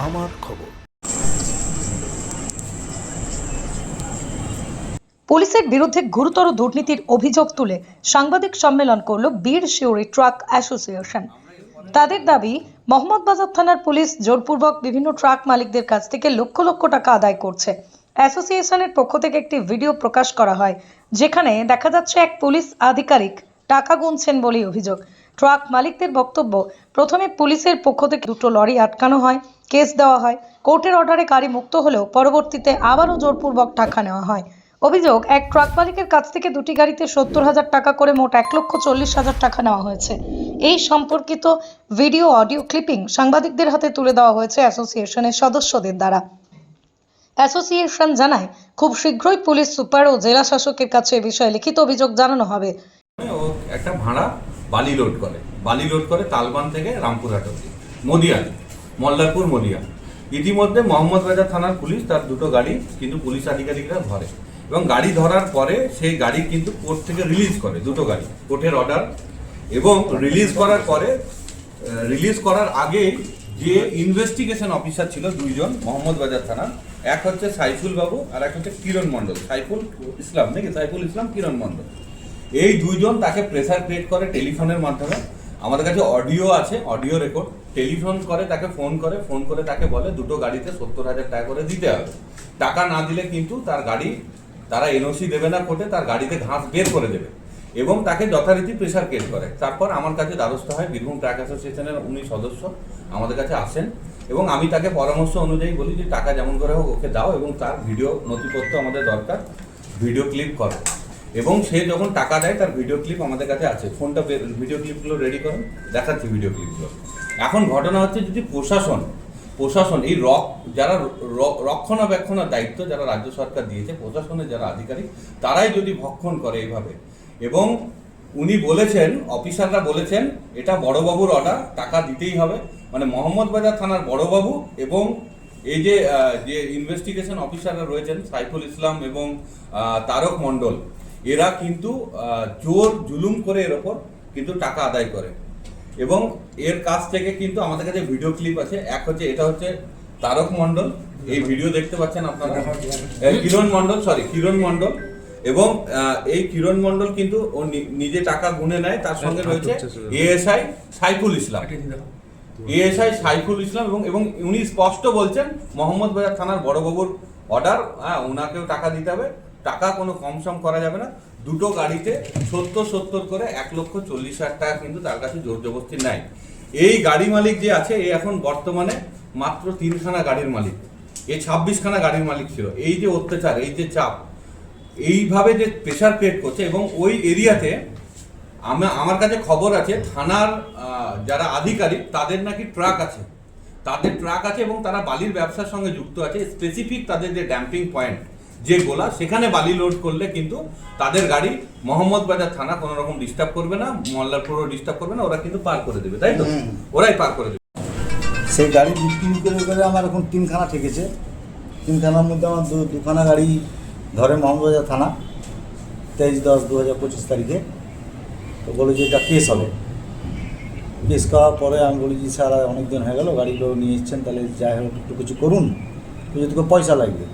আমার খবর। পুলিশের বিরুদ্ধে গুরুতর দুর্নীতির অভিযোগ তুলে সাংবাদিক সম্মেলন করল বীর শিউরি ট্রাক অ্যাসোসিয়েশন। তাদের দাবি মোহাম্মদবাজার থানার পুলিশ জোরপূর্বক বিভিন্ন ট্রাক মালিকদের কাছ থেকে লক্ষ লক্ষ টাকা আদায় করছে। অ্যাসোসিয়েশনের পক্ষ থেকে একটি ভিডিও প্রকাশ করা হয়, যেখানে দেখা যাচ্ছে এক পুলিশ আধিকারিক টাকা গুনছেন বলেই অভিযোগ। ট্রাক মালিকদের বক্তব্য, প্রথমে পুলিশের পক্ষ থেকে দুটো লরি আটকানো হয় কেস দেওয়া হয়। কোর্টের অর্ডারে গাড়ি মুক্ত হলেও পরবর্তীতে আবারও জোরপূর্বক টাকা নেওয়া হয়। অভিযোগ, এক ট্রাক মালিকের কাছ থেকে দুটি গাড়িতে সত্তর হাজার টাকা করে মোট এক লক্ষ চল্লিশ হাজার টাকা নেওয়া হয়েছে। এই সম্পর্কিত ভিডিও, অডিও ক্লিপিং সাংবাদিকদের হাতে তুলে দেওয়া হয়েছে অ্যাসোসিয়েশনের সদস্যদের দ্বারা। অ্যাসোসিয়েশন জানায়, খুব শীঘ্রই পুলিশ সুপার ও জেলা শাসকের কাছে এ বিষয়ে লিখিত অভিযোগ জানানো হবে। একটা ভাড়া বালি লোড করে। বালি লোড করে তালবান থেকে রামপুরহাট অব্দি মদিয়ান মল্লারপুর মদিয়ান ইতিমধ্যে মোহাম্মদ বাজার থানার পুলিশ তার দুটো গাড়ি কিন্তু পুলিশ আধিকারিকরা ধরে এবং গাড়ি ধরার পরে সেই গাড়ি কিন্তু কোর্ট থেকে রিলিজ করে, দুটো গাড়ি, কোর্টের অর্ডার এবং রিলিজ করার পরে রিলিজ করার আগে যে ইনভেস্টিগেশন অফিসার ছিল দুইজন, মোহাম্মদ বাজার থানার, এক হচ্ছে সাইফুল বাবু আর এক হচ্ছে কিরণ মণ্ডল, সাইফুল ইসলাম নাকি সাইফুল ইসলাম কিরণ মণ্ডল। এই দুইজন তাকে প্রেসার ক্রিয়েট করে টেলিফোনের মাধ্যমে। আমাদের কাছে অডিও আছে অডিও রেকর্ড টেলিফোন করে, তাকে ফোন করে ফোন করে তাকে বলে, দুটো গাড়িতে সত্তর হাজার টাকা করে দিতে হবে। টাকা না দিলে কিন্তু তার গাড়ি, তারা এনওসি দেবে না কোর্টে, তার গাড়িতে ঘাস বের করে দেবে এবং তাকে যথারীতি প্রেশার ক্রিয়েট করে। তারপর আমার কাছে দ্বারস্থ হয় বীরভূম ট্র্যাক অ্যাসোসিয়েশনের উনি সদস্য, আমাদের কাছে আসেন এবং আমি তাকে পরামর্শ অনুযায়ী বলি যে, টাকা যেমন করে হোক, ওকে দাও এবং তার ভিডিও নথিপত্র আমাদের দরকার ভিডিও ক্লিপ করো। এবং সে যখন টাকা দেয়, তার ভিডিও ক্লিপ আমাদের কাছে আছে। ফোনটা ভিডিও ক্লিপগুলো রেডি করুন, দেখাচ্ছি ভিডিও ক্লিপগুলো এখন ঘটনা হচ্ছে যদি প্রশাসন প্রশাসন, এই রক, যারা রক্ষণাবেক্ষণের দায়িত্ব যারা রাজ্য সরকার দিয়েছে, প্রশাসনের যারা আধিকারিক, তারাই যদি ভক্ষণ করে এইভাবে। এবং উনি বলেছেন, অফিসাররা বলেছেন, এটা বড়বাবুর অর্ডার টাকা দিতেই হবে। মানে মোহাম্মদ বাজার থানার বড়বাবু এবং এই যে যে ইনভেস্টিগেশন অফিসাররা রয়েছেন, সাইফুল ইসলাম এবং তারক মণ্ডল, এরা কিন্তু জোর জুলুম করে এর ওপর কিন্তু টাকা আদায় করে। এবং এর কাছ থেকে কিন্তু আমাদের কাছে ভিডিও ক্লিপ আছে। এক হচ্ছে এটা হচ্ছে তারক মণ্ডল। এই ভিডিও দেখতে পাচ্ছেন আপনারা। কিরণ মণ্ডল সরি কিরণ মণ্ডল। এবং এই কিরণ মণ্ডল কিন্তু ও নিজে টাকা গুনে নেয় তার সঙ্গে রয়েছে এএসআই সাইফুল ইসলাম। এএসআই সাইফুল ইসলাম এবং এবং উনি স্পষ্ট বলছেন মোহাম্মদ বাজার থানার বড়বাবুর অর্ডার হ্যাঁ ওনাকেও টাকা দিতে হবে। টাকা কোনো কম সম করা যাবে না। দুটো গাড়িতে সত্তর সত্তর করে এক লক্ষ চল্লিশ হাজার টাকা কিন্তু তার কাছে জোর জবস্তি নাই। এই গাড়ি মালিক যে আছে, এ এখন বর্তমানে মাত্র তিনখানা গাড়ির মালিক। এই ছাব্বিশখানা গাড়ির মালিক ছিল। এই যে অত্যাচার, এই যে চাপ, এইভাবে যে প্রেশার ক্রিয়েট করছে এবং ওই এরিয়াতে আমা, আমার কাছে খবর আছে, থানার যারা আধিকারিক, তাদের নাকি ট্রাক আছে। তাদের ট্রাক আছে এবং তারা বালির ব্যবসার সঙ্গে যুক্ত আছে। স্পেসিফিক তাদের যে ড্যাম্পিং পয়েন্ট যে গোলা সেখানে বালি লোড করলে কিন্তু তাদের গাড়ি মোহাম্মদ বাজার থানা কোনো রকম ডিস্টার্ব করবে না মল্লারপুরও ডিস্টার্ব করবে না ওরা কিন্তু পার করে দেবে তাই তো? ওরাই পার করে দেবে। সেই গাড়ি বিক্রি করে করে আমার এখন তিনখানা ঠেকেছে। তিনখানার মধ্যে আমার দু দুখানা গাড়ি ধরে মোহাম্মদবাজার থানা তেইশ দশ দু হাজার পঁচিশ তারিখে। তো বলে যে এটা কেস হবে। কেস করার পরে আমি বলি যে স্যার অনেক দিন হয়ে গেল গাড়িগুলো নিয়ে এসছেন তাহলে যাই হোক একটু কিছু করুন। যদি তোকে পয়সা লাগবে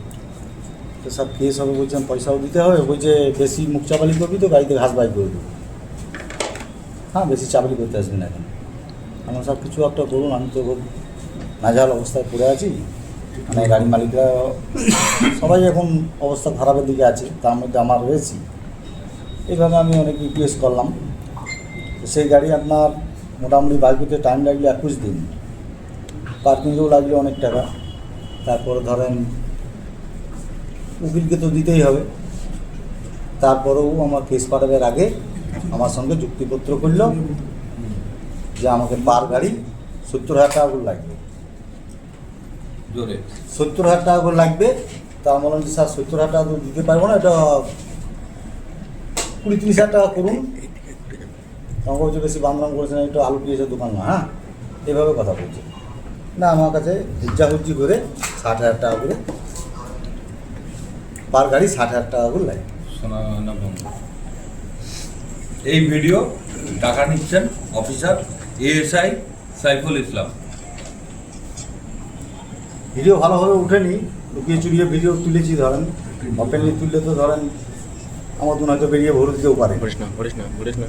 তো স্যার কেস হবে বলছেন পয়সাও দিতে হবে। বলছে, বেশি মুখ চাপালি করবি তো, গাড়িতে ঘাস বাই করে দেবো। হ্যাঁ বেশি চাপালি করতে আসবি না এখন আমার সব কিছু একটা করুন, আমি তো খুব নাজাল অবস্থায় পড়ে আছি। মানে গাড়ি মালিকরা সবাই এখন অবস্থা খারাপের দিকে আছে, তার মধ্যে আমার রয়েছি। এইভাবে আমি অনেক রিকোয়েস্ট করলাম। সেই গাড়ি আপনার মোটামুটি বাইক করতে টাইম লাগল একুশ দিন। পার্কিংয়েও লাগল অনেক টাকা। তারপরে ধরেন উকিলকে তো দিতেই হবে। তারপরেও আমার কেস পাঠাবার আগে আমার সঙ্গে চুক্তিপত্র করল যে আমাকে পার গাড়ি সত্তর হাজার টাকা করে লাগবে। সত্তর হাজার টাকা করে লাগবে। তা আমি বললাম যে স্যার সত্তর হাজার টাকা তো দিতে পারব না এটা কুড়ি তিরিশ হাজার টাকা করুন। আমাকে বলছে বেশি বান্দরাম করেছেন একটু আলু পেঁয়াজের দোকান না হ্যাঁ? এভাবে কথা বলছে। না আমার কাছে হুজ্জাহুজ্জি করে ষাট হাজার টাকা করে পার গাড়ি ষাট হাজার টাকা করে লাগে। এই ভিডিও টাকা নিচ্ছেন officer ASI Saiful Islam. Video ভালোভাবে উঠেনি লুকিয়ে চুরিয়ে ভিডিও তুলেছি ধরেন ওপেনলি তুললে তো ধরেন আমার হয়তো বেরিয়ে ভরে দিতেও পারে। ঘুরিস না ঘুরিস না ঘুরিস না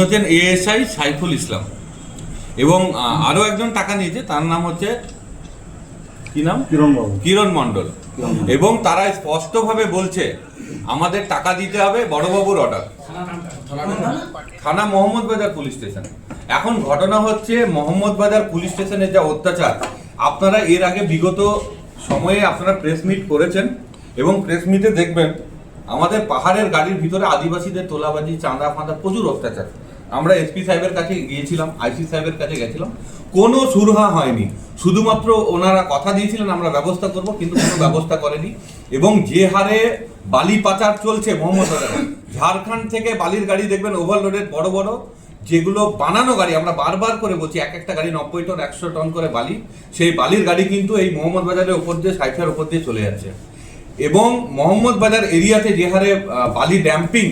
হচ্ছেন এএসআই সাইফুল ইসলাম। এবং আহ, আরও একজন টাকা নিয়েছে তার নাম হচ্ছে কি নাম? কিরণ কিরণ মণ্ডল। এবং তারা স্পষ্টভাবে বলছে আমাদের টাকা দিতে হবে বড়বাবুর অর্ডার থানা মোহাম্মদ বাজার পুলিশ স্টেশন। এখন ঘটনা হচ্ছে মোহাম্মদ বাজার পুলিশ স্টেশনের যা অত্যাচার আপনারা এর আগে বিগত সময়ে আপনারা প্রেস মিট করেছেন এবং প্রেস মিটে দেখবেন আমাদের পাহাড়ের গাড়ির ভিতরে আদিবাসীদের তোলাবাজি চাঁদা ফাঁদা প্রচুর অত্যাচার। আমরা এসপি সাহেবের কাছে গিয়েছিলাম আইসি সাহেবের কাছে গেছিলাম। কোনো সুরহা হয়নি। শুধুমাত্র ওনারা কথা দিয়েছিলেন, আমরা ব্যবস্থা করব, কিন্তু কোনো ব্যবস্থা করেনি। এবং যে হারে বালি পাচার চলছে, মোহাম্মদ ঝাড়খণ্ড থেকে বালির গাড়ি দেখবেন ওভারলোডেড বড় বড়, যেগুলো বানানো গাড়ি, আমরা বারবার করে বলছি, এক একটা গাড়ি নব্বই টন, একশো টন করে বালি। সেই বালির গাড়ি কিন্তু এই মোহাম্মদ বাজারের ওপর দিয়ে, সাইফের ওপর দিয়ে চলে যাচ্ছে। এবং মোহাম্মদ বাজার এরিয়াতে যে হারে বালি ড্যাম্পিং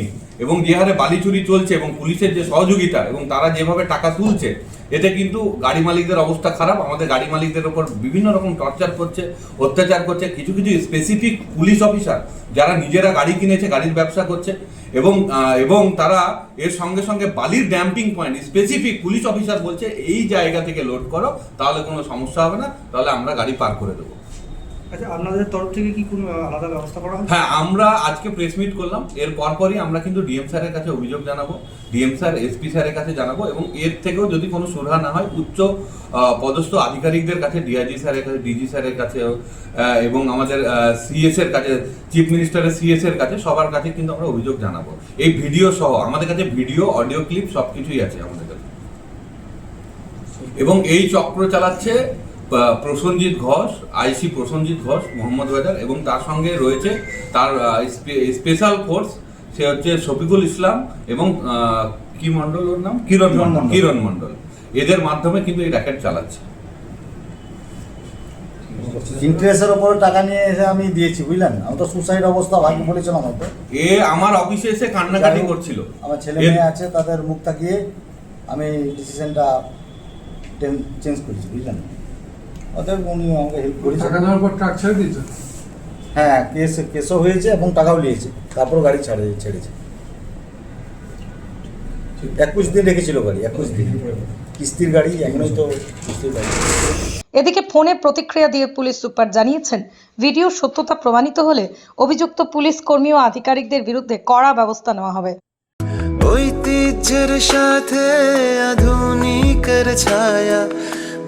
এবং যে হারে বালি চুরি চলছে এবং পুলিশের যে সহযোগিতা এবং তারা যেভাবে টাকা তুলছে, এতে কিন্তু গাড়ি মালিকদের অবস্থা খারাপ। আমাদের গাড়ি মালিকদের ওপর বিভিন্ন রকম টর্চার করছে, অত্যাচার করছে। কিছু কিছু স্পেসিফিক পুলিশ অফিসার যারা নিজেরা গাড়ি কিনেছে, গাড়ির ব্যবসা করছে এবং এবং তারা এর সঙ্গে সঙ্গে বালির dumping point specific police officer বলছে, এই জায়গা থেকে লোড করো, তাহলে কোনো সমস্যা হবে না, তাহলে আমরা গাড়ি পার করে দেবো। আচ্ছা আপনাদের তরফ থেকে কি কোনো আলাদা ব্যবস্থা করা হ্যাঁ আমরা আজকে প্রেস মিট করলাম। এর পরপরই আমরা কিন্তু ডিএম স্যারের কাছে অভিযোগ জানাব ডিএম স্যার এসপি স্যারের কাছে জানাব এবং এর থেকেও যদি কোনো সুরাহা না হয়, উচ্চ পদস্থ আধিকারিকদের কাছে ডিআইজি স্যারের কাছে ডিজি স্যারের কাছে এবং আমাদের সিএস এর কাছে চিফ মিনিস্টারের সিএস এর কাছে, সবার কাছে কিন্তু আমরা অভিযোগ জানাব। এই ভিডিও সহ, আমাদের কাছে ভিডিও অডিও ক্লিপ সব কিছুই আছে আমাদের কাছে। এবং এই চক্র চালাচ্ছে আহ, প্রসেনজিৎ ঘোষ আইসি প্রসেনজিৎ ঘোষ মোহাম্মদ বাজার এবং তার সঙ্গে রয়েছে তার স্পেশাল ফোর্স সে হচ্ছে শফিকুল ইসলাম এবং কি মণ্ডল ওর নাম? কিরণ মণ্ডল। কিরণ মণ্ডল। এদের মাধ্যমে কিন্তু এই র্যাকেট চালাচ্ছে। ইন্টারেস্টের ওপরে টাকা নিয়ে এসে আমি দিয়েছি বুঝলেন? আমি তো সুসাইড অবস্থা ভাগ্য বলেছিলাম হয়তো এ আমার অফিসে এসে কান্নাকাটি করছিল। আমার ছেলে মেয়ে আছে তাদের মুখ তাকিয়ে আমি ডিসিশনটা চেঞ্জ করেছি বুঝলেন? অতএব উনি আমাকে হেল্প করেছেন। টাকা নেওয়ার পর ট্রাক ছেড়ে দিয়েছে হ্যাঁ কেস কেসও হয়েছে এবং টাকাও নিয়েছে। তারপর গাড়ি ছাড়ে ছেড়েছে। একুশ দিন রেখেছিল গাড়ি একুশ দিন। কিস্তির গাড়ি এখনই তো কিস্তির গাড়ি। এদিকে ফোনে প্রতিক্রিয়া দিয়ে পুলিশ সুপার জানিয়েছেন ভিডিও সত্যতা প্রমাণিত হলে অভিযুক্ত পুলিশ কর্মী ও আধিকারিকদের বিরুদ্ধে কড়া ব্যবস্থা নেওয়া হবে। ঐতিহ্যের সাথে আধুনিকের ছায়া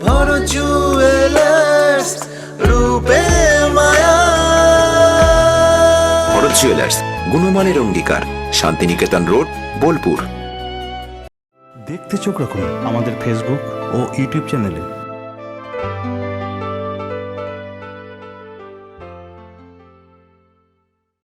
ভর জুয়েলার্স রূপে মায়া ভরত জুয়েলার্স গুণমানের অঙ্গীকার শান্তিনিকেতন রোড বোলপুর দেখতে চোখ রাখুন আমাদের ফেসবুক ও ইউটিউব চ্যানেলে